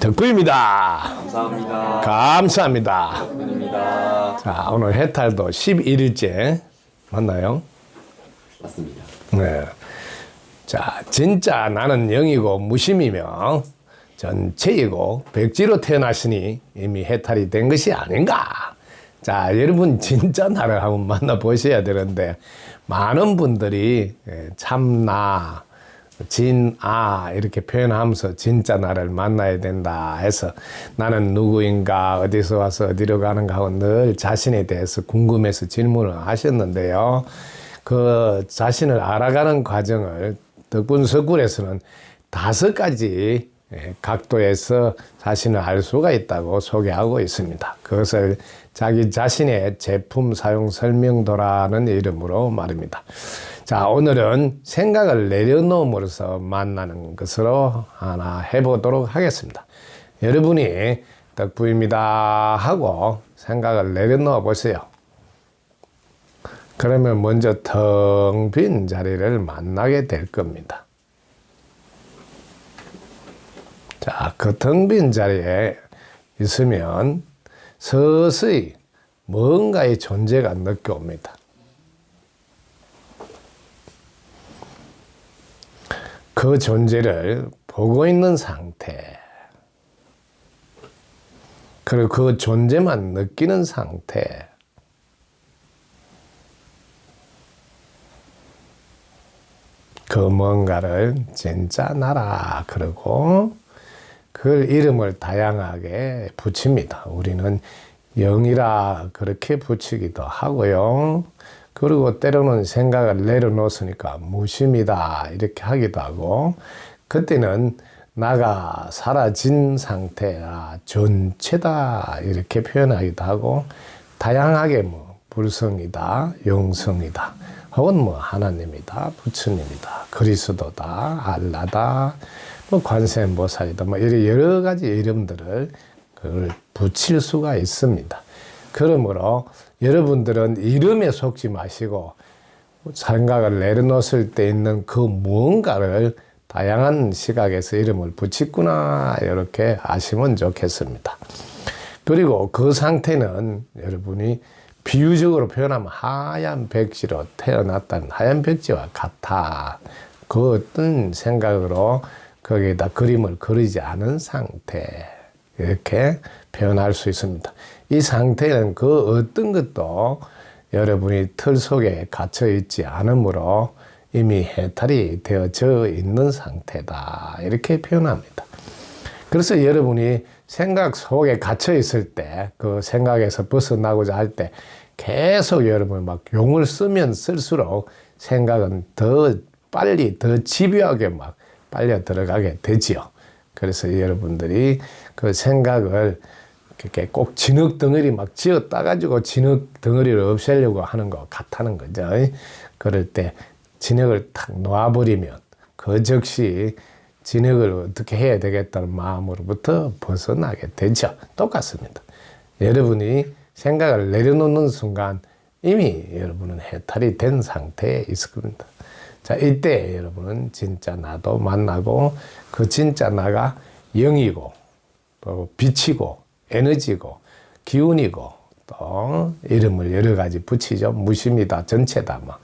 덕구입니다. 감사합니다. 감사합니다. 덕분입니다. 자, 오늘 해탈도 11일째 맞나요? 맞습니다. 네. 자, 진짜 나는 영이고 무심이며 전체이고 백지로 태어났으니 이미 해탈이 된 것이 아닌가. 자, 여러분 진짜 나를 한번 만나보셔야 되는데 많은 분들이 예, 참나, 진아 이렇게 표현하면서 진짜 나를 만나야 된다 해서 나는 누구인가 어디서 와서 어디로 가는가 하고 늘 자신에 대해서 궁금해서 질문을 하셨는데요. 그 자신을 알아가는 과정을 덕분 석굴에서는 다섯 가지 예, 각도에서 자신을 알 수가 있다고 소개하고 있습니다. 그것을 자기 자신의 제품 사용 설명도라는 이름으로 말입니다. 자, 오늘은 생각을 내려놓음으로써 만나는 것으로 하나 해보도록 하겠습니다. 여러분이 덕부입니다 하고 생각을 내려놓아 보세요. 그러면 먼저 텅 빈 자리를 만나게 될 겁니다. 자, 그 텅 빈 자리에 있으면 서서히 뭔가의 존재가 느껴옵니다. 그 존재를 보고 있는 상태. 그리고 그 존재만 느끼는 상태. 그 뭔가를 진짜 나라 그러고 그 이름을 다양하게 붙입니다. 우리는 영이라 그렇게 붙이기도 하고요. 그리고 때로는 생각을 내려놓으니까 무심이다 이렇게 하기도 하고 그때는 나가 사라진 상태야 전체다 이렇게 표현하기도 하고 다양하게 뭐 불성이다 영성이다 혹은 뭐 하나님이다 부처님이다 그리스도다 알라다 뭐 관세음보살이다 뭐 이런 여러 가지 이름들을 그걸 붙일 수가 있습니다. 그러므로 여러분들은 이름에 속지 마시고 생각을 내려놓았을 때 있는 그 무언가를 다양한 시각에서 이름을 붙였구나 이렇게 아시면 좋겠습니다. 그리고 그 상태는 여러분이 비유적으로 표현하면 하얀 백지로 태어났다는 하얀 백지와 같아. 그 어떤 생각으로 거기에다 그림을 그리지 않은 상태. 이렇게 표현할 수 있습니다. 이 상태는 그 어떤 것도 여러분이 틀 속에 갇혀 있지 않으므로 이미 해탈이 되어져 있는 상태다. 이렇게 표현합니다. 그래서 여러분이 생각 속에 갇혀 있을 때, 그 생각에서 벗어나고자 할 때 계속 여러분 막 용을 쓰면 쓸수록 생각은 더 빨리, 더 집요하게 막 빨려 들어가게 되지요. 그래서 여러분들이 그 생각을 이렇게 꼭 진흙 덩어리 막 지어 따가지고 진흙 덩어리를 없애려고 하는 것 같다는 거죠. 그럴 때 진흙을 탁 놓아버리면 그 즉시 진흙을 어떻게 해야 되겠다는 마음으로부터 벗어나게 되죠. 똑같습니다. 여러분이 생각을 내려놓는 순간 이미 여러분은 해탈이 된 상태에 있을 겁니다. 자, 이때 여러분은 진짜 나도 만나고 그 진짜 나가 영이고 또 빛이고 에너지고 기운이고 또 이름을 여러 가지 붙이죠. 무심이다, 전체다, 뭐.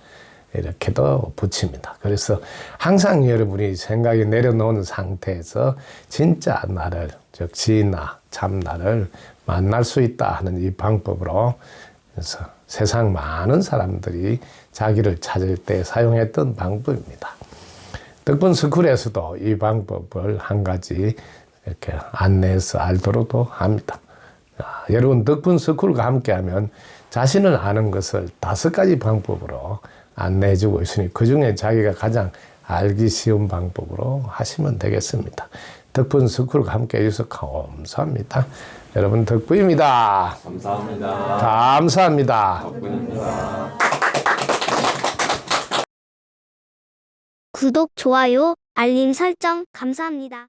이렇게도 붙입니다. 그래서 항상 여러분이 생각이 내려놓은 상태에서 진짜 나를, 즉, 진나, 참나를 만날 수 있다 하는 이 방법으로 그래서 세상 많은 사람들이 자기를 찾을 때 사용했던 방법입니다. 덕분 스쿨에서도 이 방법을 한 가지 이렇게 안내해서 알도록도 합니다. 아, 여러분 덕분 스쿨과 함께하면 자신을 아는 것을 다섯 가지 방법으로 안내해주고 있으니 그 중에 자기가 가장 알기 쉬운 방법으로 하시면 되겠습니다. 덕분 스쿨과 함께 해 주셔서 감사합니다. 여러분 덕분입니다. 감사합니다. 감사합니다. 덕분입니다. 구독, 좋아요, 알림 설정 감사합니다.